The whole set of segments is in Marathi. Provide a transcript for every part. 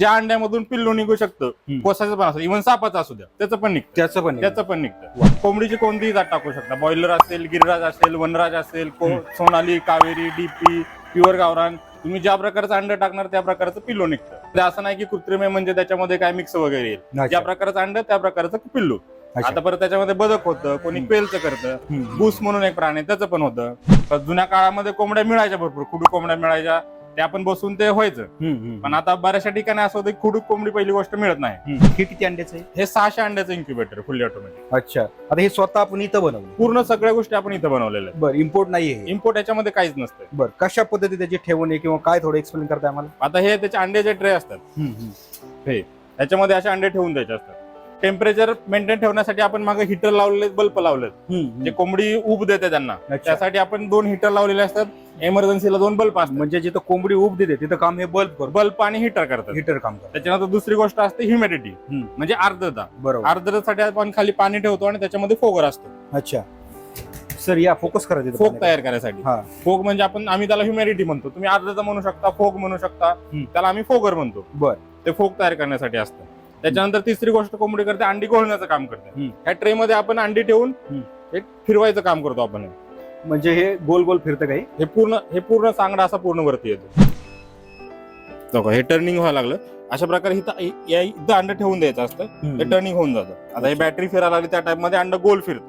ज्या अंड्यामधून पिल्लू निघू शकतं. कोसाचं पण असतं इव्हन सापाचं असू द्या त्याचं पण निघतं त्याचं पण त्याचं पण निघतं कोंबडीची कोणतीही जात टाकू शकता बॉयलर असेल गिरिराज असेल वनराज असेल. सोनाली कावेरी डीपी प्युअर गावरान तुम्ही ज्या प्रकारचं अंड टाकणार त्या प्रकारचं पिल्लू निघतं ते असं नाही की कृत्रिम आहे म्हणजे त्याच्यामध्ये काय मिक्स वगैरे येईल. ज्या प्रकारचं अंड त्या प्रकारचं पिल्लू. आता परत त्याच्यामध्ये बदक होतं कोणी. पेलचं करतं. बूस म्हणून एक प्राणी त्याचं पण होतं जुन्या काळामध्ये कोंबड्या मिळायच्या भरपूर खुडू कोंबड्या मिळायच्या त्या पण बसून ते व्हायचं. पण आता बऱ्याचशा ठिकाणी असं होतं की खुडूक कोंबडी पहिली गोष्ट मिळत नाही. हे किती अंड्याचं आहे? हे सहाशे अंड्याचं इन्क्युबेटर फुल्ली ऑटोमॅटिक अच्छा. आता हे स्वतः आपण इथं बनवलं. पूर्ण सगळ्या गोष्टी आपण इथं बनवलेल्या आहेत. बरं इम्पोर्ट नाहीये हे. इम्पोर्ट याच्यामध्ये काहीच नसतं बरं कशा पद्धती त्याची ठेवण आहे किंवा काय थोडं एक्सप्लेन करताय आम्हाला? आता हे त्याचे अंड्याचे ट्रे असतात. हम्म. त्याच्यामध्ये असे अंडे ठेवून द्यायचे असतात. टेम्परेचर मेंटेन ठेवण्यासाठी आपण मागे हिटर लावलेले बल्ब लावलेत जे कोंबडी उब देते त्यांना. अच्छा. त्यासाठी आपण दोन हिटर लावलेले असतात. इमर्जन्सीला दोन बल्ब असतात. म्हणजे जिथं कोंबडी उब देते तिथं काम हे बल्ब करतो बल्ब आणि हिटर करतात. हिटर काम करतो त्याच्यानंतर दुसरी गोष्ट असते ह्युमिडिटी हम्म. म्हणजे आर्द्रता. बरोबर. आर्द्रतेसाठी आपण खाली पाणी ठेवतो आणि त्याच्यामध्ये फोगर असतो. अच्छा. सर या फोकस करा तिथं फोग पाण्यात. तयार करायसाठी. हा. फोग म्हणजे आपण आम्ही त्याला ह्युमिडिटी म्हणतो. तुम्ही आर्द्रता म्हणू शकता फोग म्हणू शकता. हम्म. त्याला आम्ही फोगर म्हणतो. बर. ते फोग तयार करण्यासाठी असतं. त्याच्यानंतर तिसरी गोष्ट कोंबडी करते अंडी घोळण्याचं काम करते. हम्म. ह्या ट्रे मध्ये आपण अंडी ठेवून हम्म. एक फिरवायचं काम करतो आपण. म्हणजे हे गोल गोल फिरतं काही? हे पूर्ण हे पूर्ण सांगडा असा पूर्ण वरती येतो. बघा, हे टर्निंग व्हायला लागलं. अशा प्रकारे इथं या- इथं अंड ठेवून द्यायचं असतं. ते टर्निंग होऊन जातं. आता हे बॅटरी फिरायला लागली त्या टाइपमध्ये अंड गोल फिरतं.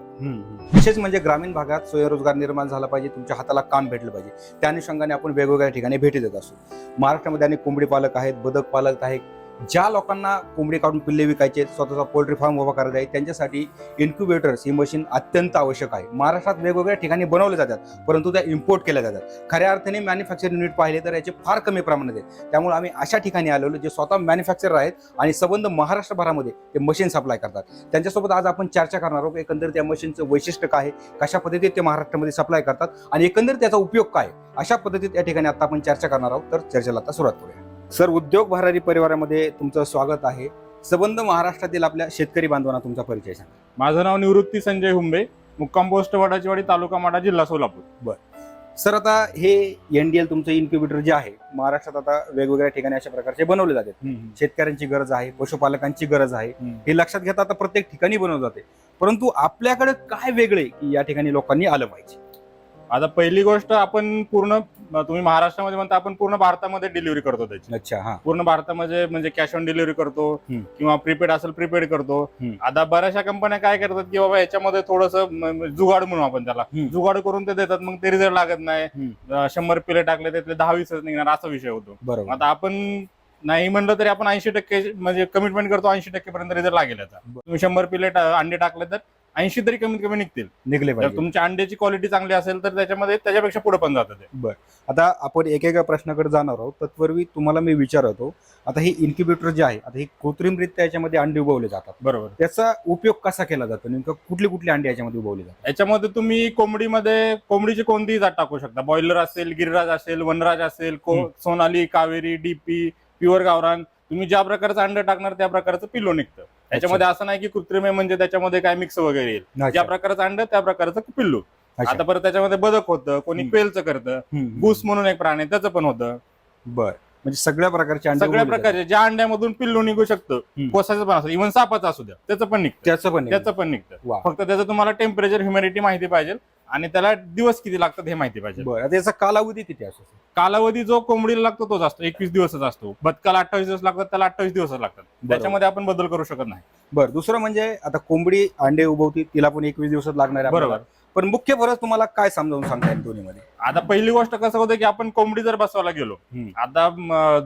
विशेष म्हणजे ग्रामीण भागात स्वयंरोजगार निर्माण झाला पाहिजे तुमच्या हाताला काम भेटलं पाहिजे. त्या अनुषंगाने आपण वेगवेगळ्या ठिकाणी भेटी देत असतो महाराष्ट्रामध्ये अनेक कोंबडी पालक आहेत बदक पालक आहेत ज्या लोकांना कोंबडी काढून पिल्ले विकायचे स्वतःचा पोल्ट्री फार्म उभा करायचा आहे त्यांच्यासाठी इन्क्युबेटर्स ही मशीन अत्यंत आवश्यक आहे. महाराष्ट्रात वेगवेगळ्या ठिकाणी बनवले जातात परंतु त्या इम्पोर्ट केल्या जातात. खऱ्या अर्थाने मॅन्युफॅक्चरिंग युनिट पाहिले तर याचे फार कमी प्रमाणात आहेत. त्यामुळे आम्ही अशा ठिकाणी आलेलो जे स्वतः मॅन्युफॅक्चरर आहेत आणि संबंध महाराष्ट्रभरामध्ये ते मशीन सप्लाय करतात. त्यांच्यासोबत आज आपण चर्चा करणार आहोत एकंदरीत त्या मशीनचं वैशिष्ट्य काय आहे कशा पद्धतीत ते महाराष्ट्रामध्ये सप्लाय करतात आणि एकंदरीत त्याचा उपयोग काय अशा पद्धतीत या ठिकाणी आता आपण चर्चा करणार आहोत तर चर्चेला आता सुरुवात करूया. सर उद्योग भरारी परिवारामध्ये तुमचं स्वागत आहे. संबंध महाराष्ट्रातील आपल्या शेतकरी बांधवांना तुमचा परिचय सांगा. माझं नाव निवृत्ती संजय हुंबे मुक्काम पोस्ट वडाचीवाडी तालुका माडा जिल्हा सोलापूर. सर आता हे एनडीएल तुमचं इन्क्युबेटर जे आहे महाराष्ट्रात आता वेगवेगळ्या ठिकाणी अशा प्रकारचे बनवले जातात शेतकऱ्यांची गरज आहे पशुपालकांची गरज आहे. हे लक्षात घेता आता प्रत्येक ठिकाणी बनवलं जाते. परंतु आपल्याकडे काय वेगळे की या ठिकाणी लोकांनी आलं पाहिजे? आता पहिली गोष्ट आपण पूर्ण तुम्ही महाराष्ट्रामध्ये म्हणता आपण पूर्ण भारतामध्ये डिलिव्हरी करतो त्याची. अच्छा हा. पूर्ण भारतामध्ये म्हणजे कॅश ऑन डिलिव्हरी करतो हम्म. किंवा प्रीपेड असेल प्रीपेड करतो. हम्म. आता बऱ्याचशा कंपन्या काय करतात की बाबा याच्यामध्ये थोडस जुगाड म्हणू आपण त्याला. हम्म. जुगाड करून ते देतात मग ते रिझल्ट लागत नाही. हम्म. अं, शंभर पिले टाकले त्यातले दहा वीसच निघणार असा विषय होतो. बरोबर. आता आपण नाही म्हणलं तरी आपण ऐंशी टक्के म्हणजे कमिटमेंट करतो ऐंशी टक्के पर्यंत रिझल्ट लागेल याचा तुम्ही शंभर पिले अंडे टाकले तर ऐंशी तरी कमीत कमी निघतील. निघले जर पाहिजे. तुमच्या अंड्याची क्वालिटी चांगली असेल तर त्याच्यामध्ये त्याच्यापेक्षा पुढे पण जातं ते. आता आपण एकेका प्रश्नाकडे जाणार आहोत. तत्पूर्वी तुम्हाला मी विचारतो आता हे इन्क्युबेटर जे आहे आता हे कृत्रिमरित्या याच्यामध्ये अंडे उगवले जातात. बरोबर. त्याचा उपयोग कसा केला जातो? नेमकं कुठली कुठली अंडे याच्यामध्ये उगवली जातात? याच्यामध्ये तुम्ही कोंबडीमध्ये कोंबडीची कोणतीही जात टाकू शकता. बॉयलर असेल गिरिराज असेल वनराज असेल को- हम्म. सोनाली कावेरी डीपी प्युअर गावरान. तुम्ही ज्या प्रकारचं अंड टाकणार त्या प्रकारचं पिल्लो निघतं. त्याच्यामध्ये असं नाही की कृत्रिम म्हणजे त्याच्यामध्ये काय मिक्स वगैरे येईल ज्या. प्रकारचं अंड त्या प्रकारचं पिल्लू. आता परत त्याच्यामध्ये बदक होतं कोणी. पेलचं करतं. बूस म्हणून एक प्राणी त्याचं पण होतं बर म्हणजे सगळ्या प्रकारचे अंडे सगळ्या प्रकारचे ज्या अंड्यामधून पिल्लू निघू शकतं. कोसाचं पण असतं इव्हन सापाचं असू द्या त्याचं पण निघतं. त्याचं पण त्याचं पण निघतं फक्त त्याचं तुम्हाला टेम्परेचर ह्युमिडिटी माहिती पाहिजे आणि त्याला दिवस किती लागतात हे माहिती पाहिजे. बरं आता याचा कालावधी किती असतो कालावधी जो कोंबडीला लागतो तोच असतो एकवीस दिवसच असतो. बदकाला अठ्ठावीस दिवस लागतात त्याला अठ्ठावीस दिवस लागतात. त्याच्यामध्ये आपण बदल करू शकत नाही. बरं दुसरं म्हणजे आता कोंबडी अंडे उभवती तिला पण एकवीस दिवसात लागणार आहे. बरोबर. पण मुख्य फरक तुम्हाला काय समजावून सांगता येईल दोन्हीमध्ये? आता पहिली गोष्ट कसं होतं की आपण कोंबडी जर बसवायला गेलो. आता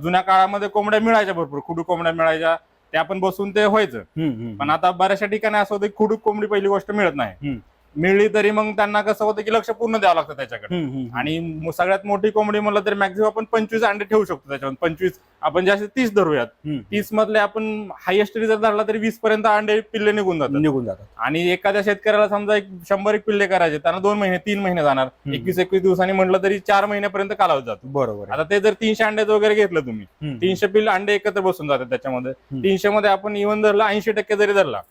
जुन्या काळामध्ये कोंबड्या मिळायच्या भरपूर खुडू कोंबड्या मिळायच्या त्या आपण बसून ते व्हायचं. पण आता बऱ्याचशा ठिकाणी असं होतं की खुडूक कोंबडी पहिली गोष्ट मिळत नाही. मिळली तरी मग त्यांना कसं होतं की लक्ष पूर्ण द्यावं लागतं त्याच्याकडे. आणि सगळ्यात मोठी कोंबडी म्हणलं तर मॅक्झिमम आपण पंचवीस अंडे ठेवू शकतो त्याच्यामध्ये. पंचवीस आपण जास्त तीस धरूयात. तीस मधले आपण हायएस्ट रिझल्ट धरला तरी वीस पर्यंत अंडे पिल्ले निघून जातात. निघून जातात. आणि एखाद्या शेतकऱ्याला समजा एक शंभर एक पिल्ले करायचे त्यांना दोन महिने तीन महिने जाणार. एकवीस एकवीस दिवसांनी म्हटलं तरी चार महिन्यापर्यंत कालावधी जातो. बरोबर. आता ते जर तीनशे अंड्याचं वगैरे घेतलं तुम्ही. तीनशे पिल्ले अंडे एकत्र बसून जातात त्याच्यामध्ये. तीनशे मध्ये आपण इव्हन धरला ऐंशी टक्के जरी धरला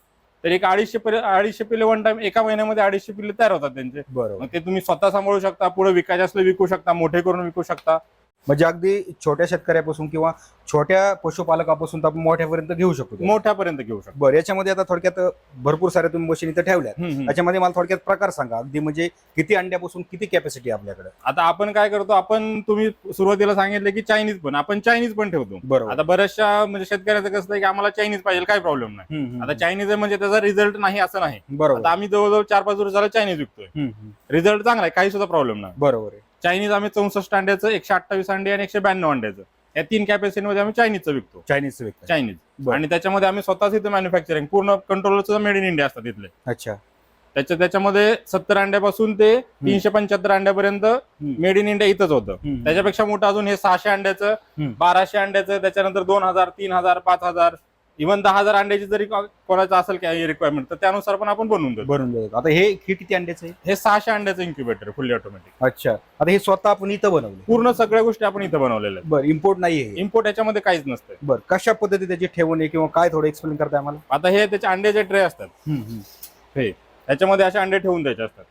तर एक अडीचशे पिल्ले अडीचशे पिल्ले वन टाइम एका महिन्यामध्ये अडीचशे पिल्ले तयार होतात त्यांचे. बरोबर. मग ते तुम्ही स्वतः सांभाळू शकता पुढे विकायचे असले विकू शकता मोठे करून विकू शकता. म्हणजे अगदी छोट्या शेतकऱ्यापासून किंवा छोट्या पशुपालकापासून तर आपण मोठ्यापर्यंत घेऊ शकतो. मोठ्यापर्यंत घेऊ शकतो. बरं याच्यामध्ये आता थोडक्यात भरपूर साऱ्या तुम्ही मशीन इथं हम्म. त्याच्यामध्ये मला थोडक्यात प्रकार सांगा. अगदी म्हणजे किती अंड्यापासून किती कॅपॅसिटी आपल्याकडे? आता आपण काय करतो आपण तुम्ही सुरुवातीला सांगितलं की चायनीज पण आपण चायनीज पण ठेवतो. बरोबर. आता बऱ्याचशा म्हणजे शेतकऱ्याचं कसं आहे की आम्हाला चायनीज पाहिजे काय प्रॉब्लेम नाही. आता चायनीज म्हणजे त्याचा रिझल्ट नाही असं नाही. बरोबर. आम्ही जवळजवळ चार पाच वर्षाला चायनीज विकतोय. रिझल्ट चांगला आहे काही सुद्धा प्रॉब्लेम नाही. बरोबर आहे. चायनीज आम्ही चौसष्ट अंड्याचं एकशे अठ्ठावीस अंडे आणि एकशे ब्याण्णव अंड्याचं. या तीन कॅपॅसिटीमध्ये आम्ही चायनीजचं विकतो. चायनीज विकतात चायनीज. बरं. आणि त्याच्यामध्ये आम्ही स्वतःच इथं मॅन्युफॅक्चरिंग पूर्ण कंट्रोलचं मेड इन इंडिया असतात तिथले अच्छा. त्याच्या त्याच्यामध्ये सत्तर अंड्यापासून ते तीनशे पंच्याहत्तर अंड्यापर्यंत मेड इन इंडिया इथंच होतं. त्याच्यापेक्षा मोठं अजून हे सहाशे अंड्याचं हम्म. बाराशे अंड्याचं त्याच्यानंतर दोन हजार तीन हजार पाच हजार इव्हन दहा हजार अंड्याची जरी कोणाचं असेल काही रिक्वायरमेंट तर त्यानुसार पण आपण बनवून देतो. भरून देतात आता हे हे किती अंड्याचं आहे? हे सहाशे अंड्याचं इन्क्युबेटर फुल्ली ऑटोमॅटिक अच्छा. आता हे स्वतः आपण इथं बनवले पूर्ण सगळ्या गोष्टी आपण इथं बनवलेल्या बरं इम्पोर्ट नाही आहे इम्पोर्ट याच्यामध्ये काहीच नसतं बरं कशा पद्धती त्याची ठेवून आहे किंवा काय थोडं एक्सप्लेन करताय आम्हाला? आता हे त्याचे अंड्याचे ट्रे असतात हे त्याच्यामध्ये असे अंडे ठेवून द्यायचे असतात.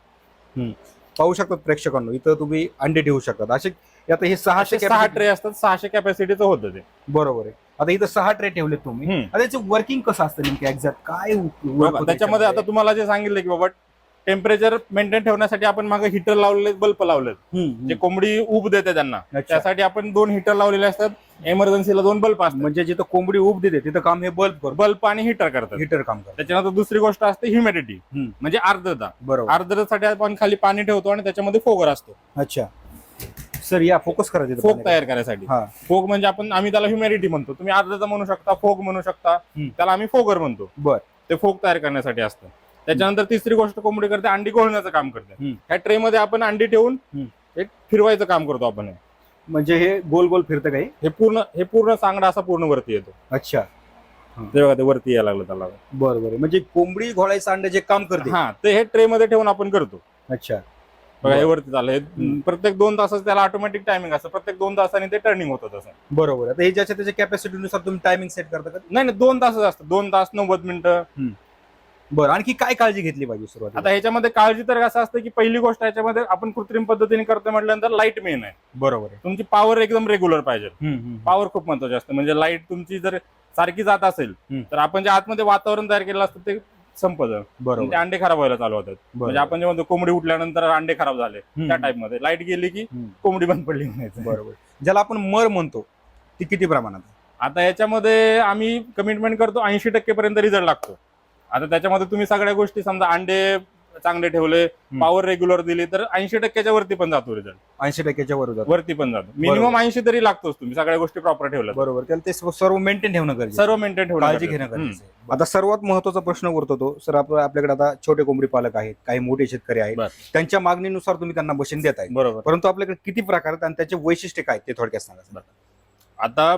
पाहू शकतात प्रेक्षकांनो इथं तुम्ही अंडे ठेवू शकतात. असे आता हे सहाशे सहा ट्रे असतात सहाशे कॅपॅसिटीचं होतं ते. बरोबर आहे. आता इथं सहा ट्रे ठेवले तुम्ही. हम्म. आता याचं वर्किंग कसं असतं नेमकं? एक्झॅक्ट काय होतं त्याच्यामध्ये आता तुम्हाला जे सांगितलं की बाबा टेम्परेचर मेंटेन ठेवण्यासाठी आपण मागे हिटर लावलेले बल्ब लावलेत. हम्म, जे कोंबडी उब देते त्यांना. अच्छा. त्यासाठी आपण दोन हिटर लावलेले असतात. एमर्जन्सीला दोन बल्ब असतात. म्हणजे जिथं कोंबडी उब देते तिथं काम हे बल्ब करतो. बल्ब आणि हिटर करतात. हिटर काम करतो. त्याच्यानंतर दुसरी गोष्ट असते ह्युमिडिटी हम्म. म्हणजे आर्द्रता. बरोबर. आर्द्रतेसाठी आपण खाली पाणी ठेवतो आणि त्याच्यामध्ये फोगर असतो. अच्छा. सर या फोकस करा तिथं फोग पाण्यात. तयार करायसाठी. हा. फोग म्हणजे आपण आम्ही त्याला ह्युमिडिटी म्हणतो. तुम्ही आर्द्रता म्हणू शकता फोग म्हणू शकता हम्म. त्याला आम्ही फोगर म्हणतो. बर. ते फोग तयार करण्यासाठी असतं. त्याच्यानंतर तिसरी गोष्ट कोंबडी करते अंडी घोळण्याचं काम करते. हम्म. ह्या ट्रे मध्ये आपण अंडी ठेवून हम्म. एक फिरवायचं काम करतो आपण. हे. म्हणजे हे गोल गोल फिरतं काही? हे पूर्ण हे पूर्ण सांगडा असा पूर्ण वरती येतो. अच्छा. ते बघा ते वरती यायला लागलं त्याला. बरं बरं. म्हणजे कोंबडी घोळायचं अंडे जे काम करते. हा ते हे ट्रे मध्ये ठेवून आपण करतो. अच्छा. बघा हे. वरती हे प्रत्येक दोन तासाचं त्याला ऑटोमॅटिक टायमिंग असतं. प्रत्येक दोन तासाने ते टर्निंग होतं तसं. बरोबर. आता हे ज्याच्या त्याच्या कॅपॅसिटीनुसार तुम्ही टायमिंग सेट करता का? नाही नाही दोन तासच असतं. दोन तास नव्वद मिनिटं. बरं आणखी काय काळजी घेतली पाहिजे सुरुवात आता ह्याच्यामध्ये काळजी तर असं असतं की पहिली गोष्ट ह्याच्यामध्ये आपण कृत्रिम पद्धतीने करतो म्हटल्यानंतर लाइट मेन आहे. बरोबर आहे. तुमची पॉवर एकदम रेग्युलर पाहिजे. पॉवर खूप महत्वाची असते. म्हणजे लाइट तुमची जर सारखी जात असेल. तर आपण जे आतमध्ये वातावरण तयार केलेलं असतं ते संपतं बरोबर ते अंडे खराब व्हायला चालू होतात म्हणजे. आपण जेव्हा कोंबडी उठल्यानंतर अंडे खराब झाले. त्या टाईपमध्ये लाइट गेली की. कोंबडी बंद पडली म्हणायचं बरोबर ज्याला आपण मर म्हणतो ती किती प्रमाणात? आता याच्यामध्ये आम्ही कमिटमेंट करतो ऐंशी टक्के पर्यंत रिझल्ट लागतो आता त्याच्यामध्ये तुम्ही सगळ्या गोष्टी समजा अंडे चांगले ठेवले पॉवर रेग्युलर दिली तर ऐंशी टक्क्याच्या वरती पण जातो रिझल्ट ऐंशी टक्क्याच्या वर जातो. वरती पण जातो. मिनिमम ऐंशी तरी लागतोच तुम्ही सगळ्या गोष्टी प्रॉपर ठेवल्या तर. बरोबर. त्याला ते सर्व मेंटेन ठेवणं गरजेचं सर्व मेंटेन ठेवलं काळजी घेणं गरजेचं आहे. आता सर्वात महत्त्वाचा प्रश्न उरतो तो सर आपलं आपल्याकडे आता छोटे कोंबडी पालक आहेत काही मोठे शेतकरी आहेत. बर. त्यांच्या मागणीनुसार तुम्ही त्यांना मशीन देत आहे बरोबर. परंतु आपल्याकडे किती प्रकार आहेत आणि त्याचे वैशिष्ट्य काय ते थोडक्यात सांगा सर. आता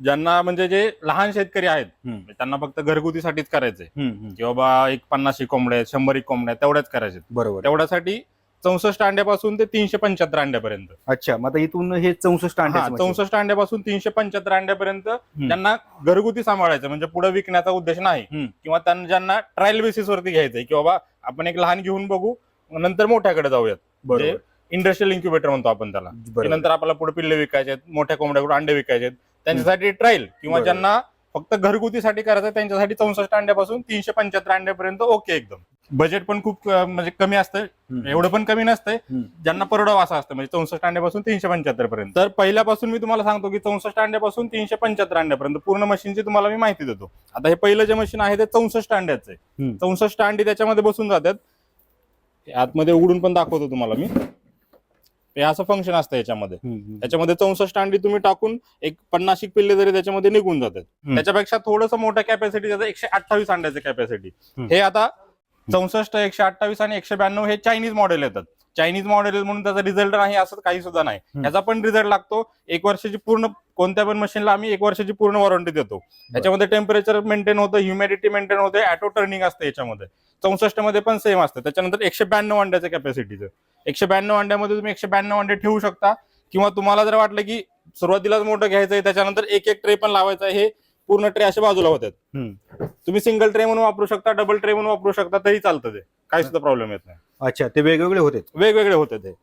ज्यांना म्हणजे जे लहान शेतकरी आहेत हम्म. त्यांना फक्त घरगुतीसाठीच करायचंय हम्म. की बाबा एक पन्नास कोंबड्या आहेत शंभर एक कोंबड्या आहेत, तेवढ्याच करायचे. बरोबर. तेवढ्यासाठी चौसष्ट अंड्यापासून ते तीनशे पंच्याहत्तर अंड्यापर्यंत. अच्छा मग आता इथून हे चौसष्ट हा machine. चौसष्ट अंड्यापासून तीनशे पंच्याहत्तर अंड्यापर्यंत त्यांना घरगुती सांभाळायचं म्हणजे पुढे विकण्याचा उद्देश नाही. हम्म. किंवा त्यांना ज्यांना ट्रायल बेसिस वरती घ्यायचंय की बाबा आपण एक लहान घेऊन बघू नंतर मोठ्याकडे जाऊयात. बरोबर. इंडस्ट्रियल इन्क्युबेटर म्हणतो आपण त्याला. की बरोबर नंतर आपल्याला पुढे पिल्ले विकायचे आहेत मोठ्या कोंबड्याकडून अंडे विकायचे आहेत त्यांच्यासाठी ट्रायल किंवा. ज्यांना फक्त घरगुतीसाठी करायचं त्यांच्यासाठी चौसष्ट अंड्यापासून तीनशे पंच्याहत्तर अंड्यापर्यंत ओके एकदम बजेट पण खूप म्हणजे कमी असतं. एवढं पण कमी नसतंय. ज्यांना परवडावं असं असतं म्हणजे चौसष्ट अंड्यापासून तीनशे पंच्याहत्तर पर्यंत तर पहिल्यापासून मी तुम्हाला सांगतो की चौसष्ट अंड्यापासून तीनशे पंच्याहत्तर अंड्यापर्यंत पूर्ण मशीनची तुम्हाला मी माहिती देतो आता हे पहिलं जे मशीन आहे ते चौसष्ट अंड्याचं आहे. चौसष्ट अंडी त्याच्यामध्ये बसून जातात आतमध्ये उघडून पण दाखवतो तुम्हाला मी हे असं फंक्शन असतं याच्यामध्ये. त्याच्यामध्ये चौसष्ट अंडी तुम्ही टाकून एक पन्नास एक पिल्ले जरी त्याच्यामध्ये निघून जातात. त्याच्यापेक्षा थोडंसं मोठं कॅपॅसिटी त्याचं एकशे अठ्ठावीस अंड्याचं कॅपॅसिटी. हे आता चौसष्ट एकशे अठ्ठावीस आणि एकशे ब्याण्णव हे चायनीज मॉडेल येतात चायनीज मॉडेल म्हणून त्याचा रिझल्ट नाही असं काही सुद्धा नाही. हम्म. याचा पण रिझल्ट लागतो एक वर्षाची पूर्ण कोणत्या पण मशीनला आम्ही एक वर्षाची पूर्ण वॉरंटी देतो. याच्यामध्ये टेम्परेचर मेंटेन होतं ह्युमिडिटी मेंटेन होते ऑटो टर्निंग असतं याच्यामध्ये. चौसष्टमध्ये पण सेम असतं. त्याच्यानंतर एकशे ब्याण्णव अंड्याचं कॅपॅसिटीचं एकशे ब्याण्णव अंड्यामध्ये तुम्ही एकशे ब्याण्णव अंडे ठेवू शकता. किंवा तुम्हाला जर वाटलं की सुरुवातीलाच मोठं घ्यायचं आहे त्याच्यानंतर एक एक ट्रे पण लावायचा आहे हे पूर्ण ट्रे असे बाजूला होतात. तुम्ही सिंगल ट्रे म्हणून वापरू शकता डबल ट्रे म्हणून वापरू शकता तरी चालतं ते. काही सुद्धा प्रॉब्लेम येत नाही. अच्छा ते वेगवेगळे होते. वेगवेगळे होते ते.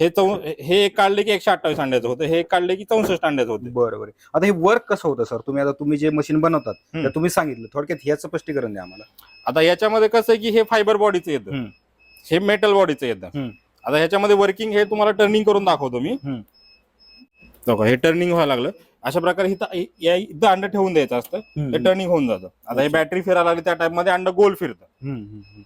हे चौ हे एक काढले की एकशे अठ्ठावीस अंड्याचं होतं हे एक काढले की चौसष्ट अंड्याचं होतं. बरं बरं. आता हे वर्क कसं होतं सर तुम्ही आता तुम्ही जे मशीन बनवतात हम्म. तर तुम्ही सांगितलं थोडक्यात ह्याचं स्पष्टीकरण द्या आम्हाला. आता याच्यामध्ये कसं आहे की हे फायबर बॉडीचं येतं. हे मेटल बॉडीचं येतं. आता ह्याच्यामध्ये वर्किंग हे तुम्हाला टर्निंग करून दाखवतो मी. हम्म. बघा हे टर्निंग व्हायला लागलं. अशा प्रकारे इथं या इथं अंड ठेवून द्यायचं असतं. ते टर्निंग होऊन जातं. आता हे. बॅटरी फिरायला लागली त्या टाइपमध्ये अंड गोल फिरतं. हम्म, हम्म, हम्म.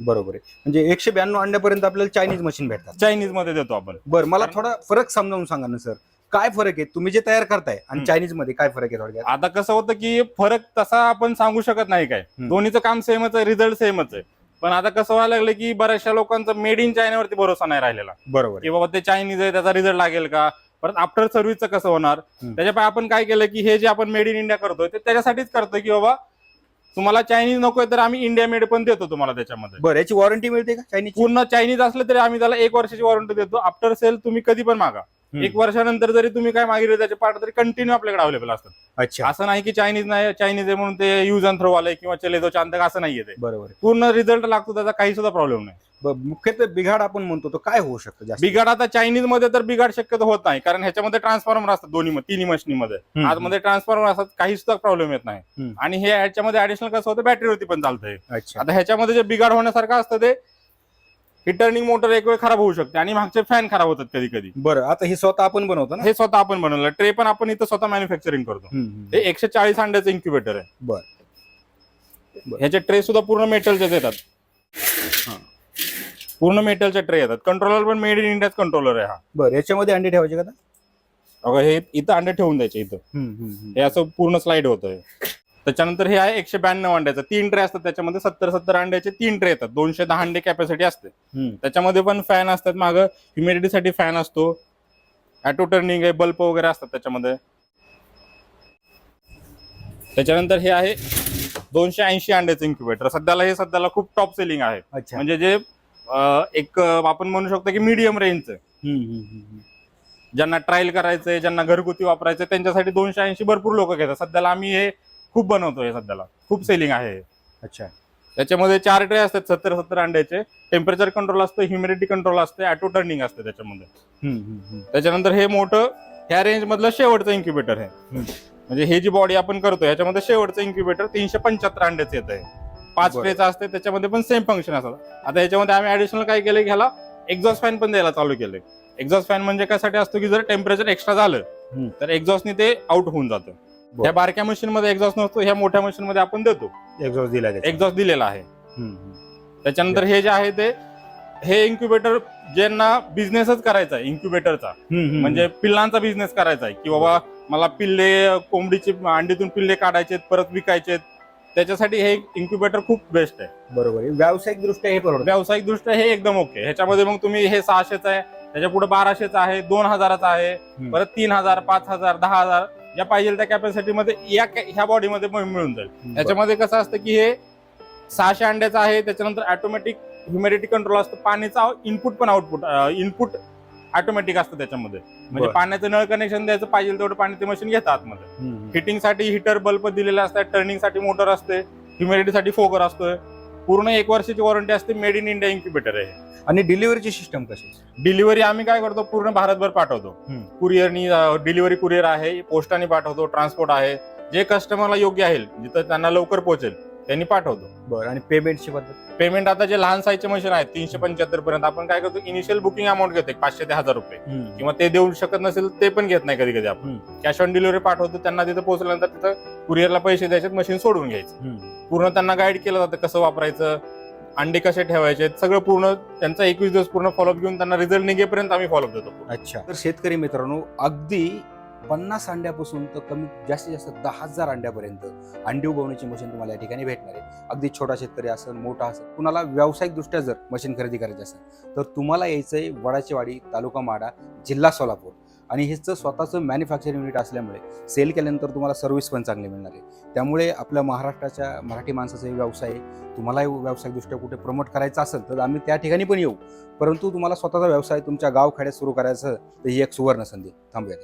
बरोबर आहे. म्हणजे एकशे ब्याण्णव अंड्यापर्यंत आपल्याला चायनीज मशीन भेटतात. चायनीजमध्ये देतो आपण. बरं मला थोडा फरक समजावून सांगा ना सर. काय फरक आहे? तुम्ही जे तयार करताय आणि हम्म. चायनीजमध्ये काय फरक आहे थोडक्यात? आता कसं होतं की फरक तसा आपण सांगू शकत नाही काय. हम्म. दोन्हीचं काम सेमच आहे रिझल्ट सेमच आहे. पण आता कसं व्हायला लागलं की बऱ्याचशा लोकांचा मेड इन चायनावरती भरोसा नाही राहिलेला. बरोबर की बाबा ते चायनीज आहे त्याचा रिझल्ट लागेल का? परत आफ्टर सर्व्हिसचं कसं होणार? हम्म. त्याच्यामुळे आपण काय केलं की हे जे आपण मेड इन इंडिया करतोय ते त्याच्यासाठीच करतोय की बाबा तुम्हाला चायनीज नकोय तर आम्ही इंडिया मेड पण देतो तुम्हाला त्याच्यामध्ये. बरं याची वॉरंटी मिळते का चायनीज पूर्ण चायनीज असलं तरी आम्ही त्याला एक वर्षाची वॉरंटी देतो. आफ्टर सेल तुम्ही कधी पण मागा. एक वर्षानंतर जरी तुम्ही काय मागितले त्याचे पार्ट तरी कंटिन्यू आपल्याकडे अवेलेबल असतात. अच्छा. असं नाही की चायनीज नाही चायनीज आहे म्हणून ते युज अँड थ्रो आलंय किंवा चले दो चांद असं नाहीये ते. बरोबर. पूर्ण रिझल्ट लागतो त्याचा काही सुद्धा प्रॉब्लेम नाही. मुख्यत्वे बिघाड आपण म्हणतो तो काय होऊ शकतो बिघाड आता चायनीजमध्ये तर बिघाड शक्यतो होत नाही कारण ह्याच्यामध्ये ट्रान्सफॉर्मर असतात दोन्ही तिन्ही मशिनीमध्ये. आतमध्ये ट्रान्सफॉर्मर असतात काही सुद्धा प्रॉब्लेम येत नाही. आणि हे ह्याच्यामध्ये ऍडिशनल कसं होतं बॅटरीवरती पण चालतंय. अच्छा. आता ह्याच्यामध्ये जे बिघाड होण्यासारखं असतं ते ही टर्निंग मोटर एक वेळ खराब होऊ शकते आणि मागचे फॅन खराब होतात कधी कधी. बरं आता हे स्वतः आपण बनवतो ना? हे स्वतः आपण बनवलं. ट्रे पण आपण इथं स्वतः मॅन्युफॅक्चरिंग करतो. हे एकशे चाळीस अंड्याचं इन्क्युबेटर आहे. बर. ह्याचे ट्रे सुद्धा पूर्ण मेटलचेच येतात. हा. पूर्ण मेटलचे ट्रे येतात. कंट्रोलर पण मेड इन इंडियाच कंट्रोलर आहे हा. बरं याच्यामध्ये अंडे ठेवायचे का हे इथं अंडे ठेवून द्यायचे इथं. हे असं पूर्ण स्लाइड होतं त्याच्यानंतर हे आहे एकशे ब्याण्णव अंड्याचं. तीन ट्रे असतात त्याच्यामध्ये सत्तर सत्तर अंड्याचे तीन ट्रे येतात. दोनशे दहा अंडे कॅपॅसिटी असते. त्याच्यामध्ये पण फॅन असतात मागं. ह्युमिडिटीसाठी फॅन असतो. ॲटो टर्निंग आहे बल्ब वगैरे असतात त्याच्यामध्ये. त्याच्यानंतर हे आहे दोनशे ऐंशी अंड्याचं इन्क्युबेटर सध्याला हे सध्याला खूप टॉप सेलिंग आहे. अच्छा. म्हणजे जे एक आपण म्हणू शकतो की मीडियम रेंजचं. ज्यांना ट्रायल करायचंय ज्यांना घरगुती वापरायचं त्यांच्यासाठी दोनशे ऐंशी भरपूर लोक घेतात. सध्याला आम्ही हे खूप बनवतोय सध्याला खूप सेलिंग आहे. अच्छा त्याच्यामध्ये चार ट्रे असतात सत्तर सत्तर अंड्याचे टेम्परेचर कंट्रोल असतं ह्युमिडिटी कंट्रोल असते ऑटो टर्निंग असते त्याच्यामध्ये. त्याच्यानंतर हे मोठं ह्या रेंज मधलं शेवटचं इन्क्युबेटर आहे. म्हणजे हे जी बॉडी आपण करतो ह्याच्यामध्ये शेवटचं इन्क्युबेटर तीनशे पंच्याहत्तर अंड्याचं येत आहे पाच. ट्रेचं असते त्याच्यामध्ये पण सेम फंक्शन असतात आता ह्याच्यामध्ये आम्ही ऍडिशनल काय केलं ह्याला एक्झॉस्ट फॅन पण द्यायला चालू केलंय एक्झॉस्ट फॅन म्हणजे कशासाठी असतो की जर टेम्परेचर एक्स्ट्रा झालं. तर एक्झॉस्टने ते आउट होऊन जातं. ह्या बारक्या मशीन मध्ये एक्झॉस्ट नसतो ह्या मोठ्या मशीन मध्ये आपण देतो. एक्झॉस्ट दिला. एक्झॉस्ट दिलेला आहे. त्याच्यानंतर हे जे आहे ते हे इन्क्युबेटर ज्यांना बिझनेसच करायचा आहे इन्क्युबेटरचा म्हणजे पिल्लांचा बिझनेस करायचा आहे की बाबा मला पिल्ले कोंबडीचे अंडीतून पिल्ले काढायचे परत विकायचे त्याच्यासाठी हे इन्क्युबेटर खूप बेस्ट आहे. बरोबर व्यावसायिक दृष्ट्या हे व्यावसायिक दृष्ट्या हे एकदम ओके ह्याच्यामध्ये मग तुम्ही हे सहाशेच आहे त्याच्या पुढे बाराशेचं आहे दोन हजाराचं आहे. परत तीन हजार पाच हजार दहा हजार या पाहिजे त्या कॅपॅसिटी मध्ये या ह्या बॉडीमध्ये मिळून जाईल. त्याच्यामध्ये कसं असतं की हे सहाशे अंड्याचं आहे त्याच्यानंतर ऑटोमॅटिक ह्युमिडिटी कंट्रोल असतं पाण्याचा इनपुट पण आउटपुट इनपुट ऑटोमॅटिक असतं त्याच्यामध्ये. म्हणजे. पाण्याचं नळ कनेक्शन द्यायचं पाहिजे तेवढं पाणी ते मशीन घेतात आतमध्ये. हम्म. हिटिंगसाठी हिटर बल्ब दिलेले असतात टर्निंगसाठी मोटर असते ह्युमिडिटी साठी फोकर असतोय. पूर्ण एक वर्षाची वॉरंटी असते मेड इन इंडिया इन्क्युबेटर आहे. आणि डिलिव्हरीची सिस्टम कशी? डिलिव्हरी आम्ही काय करतो पूर्ण भारतभर पाठवतो. कुरिअरनी डिलिव्हरी कुरिअर आहे पोस्टाने पाठवतो ट्रान्सपोर्ट आहे. जे कस्टमरला योग्य आहे जिथं त्यांना लवकर पोहोचेल त्यांनी पाठवतो. बरं आणि पेमेंटची पद्धत? पेमेंट आता जे लहान साईजचे मशीन आहेत तीनशे पंच्याहत्तर पर्यंत आपण काय करतो? इनिशियल बुकिंग अमाऊंट घेतो एक पाचशे ते हजार रुपये. किंवा ते देऊ शकत नसेल ते पण घेत नाही कधी कधी आपण. हम्म. कॅश ऑन डिलिव्हरी पाठवतो त्यांना तिथं पोहोचल्यानंतर तिथं कुरिअरला पैसे द्यायचे मशीन सोडून घ्यायचं. हम्म. पूर्ण त्यांना गाईड केलं जातं कसं वापरायचं अंडे कसे ठेवायचे सगळं पूर्ण त्यांचा एकवीस दिवस पूर्ण फॉलोअप घेऊन त्यांना रिझल्ट निघेपर्यंत आम्ही फॉलोअप देतो. अच्छा. तर शेतकरी मित्रांनो अगदी पन्नास अंड्यापासून तर कमी जास्तीत जास्त दहा हजार अंड्यापर्यंत अंडी उगवण्याची मशीन तुम्हाला या ठिकाणी भेटणार आहे. अगदी छोटा शेतकरी असेल मोठा असेल कुणाला व्यावसायिकदृष्ट्या जर मशीन खरेदी करायची असेल तर तुम्हाला यायचं आहे वडाचेवाडी तालुका माडा जिल्हा सोलापूर. आणि हेचं स्वतःचं मॅन्युफॅक्चरिंग युनिट असल्यामुळे सेल केल्यानंतर तुम्हाला सर्व्हिस पण चांगली मिळणार आहे. त्यामुळे आपल्या महाराष्ट्राच्या मराठी माणसाचा व्यवसाय तुम्हालाही व्यावसायिकदृष्ट्या कुठे प्रमोट करायचा असेल तर आम्ही त्या ठिकाणी पण येऊ. परंतु तुम्हाला स्वतःचा व्यवसाय तुमच्या गावखेड्यात सुरू करायचं तर ही एक सुवर्ण संधी. थांबूया.